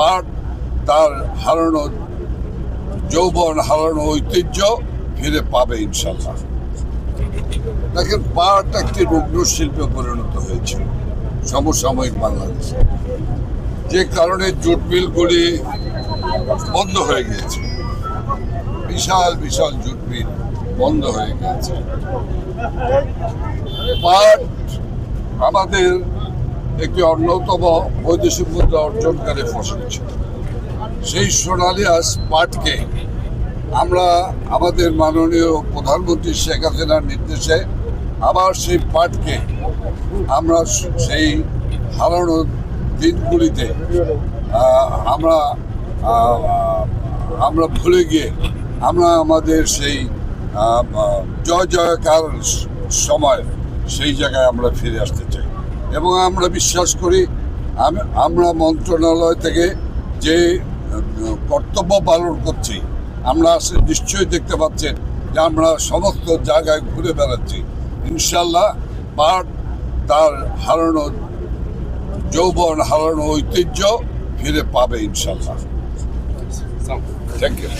পাট তার হারানো যৌবন, হারানো ঐতিহ্য ফিরে পাবে ইনশাল্লাহ দেখেন পাট একটি রুগ্ন শিল্পে পরিণত হয়েছে, সমসাময়িক বাংলাদেশে। যে কারণে জুট মিলগুলি বন্ধ হয়ে গিয়েছে। বিশাল বিশাল জুট মিল বন্ধ হয়ে গিয়েছে। পাট আমাদের একটি অন্যতম বৈদেশিক মুদ্রা অর্জনকারী ফসল ছিল। সেই সোনালী আজ পাটকে আমরা আমাদের মাননীয় প্রধানমন্ত্রী শেখ হাসিনার নির্দেশে আবার সেই পাটকে আমরা সেই হারানো দিনগুলিতে আমরা আমরা ভুলে গিয়ে আমরা আমাদের সেই জয় জয়কার সময় সেই জায়গায় আমরা ফিরে আসতে চাই। এবং আমরা বিশ্বাস করি আমরা মন্ত্রণালয় থেকে যে কর্তব্য পালন করছি আমরা আসলে নিশ্চয়ই দেখতে পাচ্ছেন যে আমরা সমস্ত জায়গায় ঘুরে বেড়াচ্ছি। ইনশাল্লাহ পাট তার হারানো যৌবন হারানো ঐতিহ্য ফিরে পাবে ইনশাল্লাহ থ্যাংক ইউ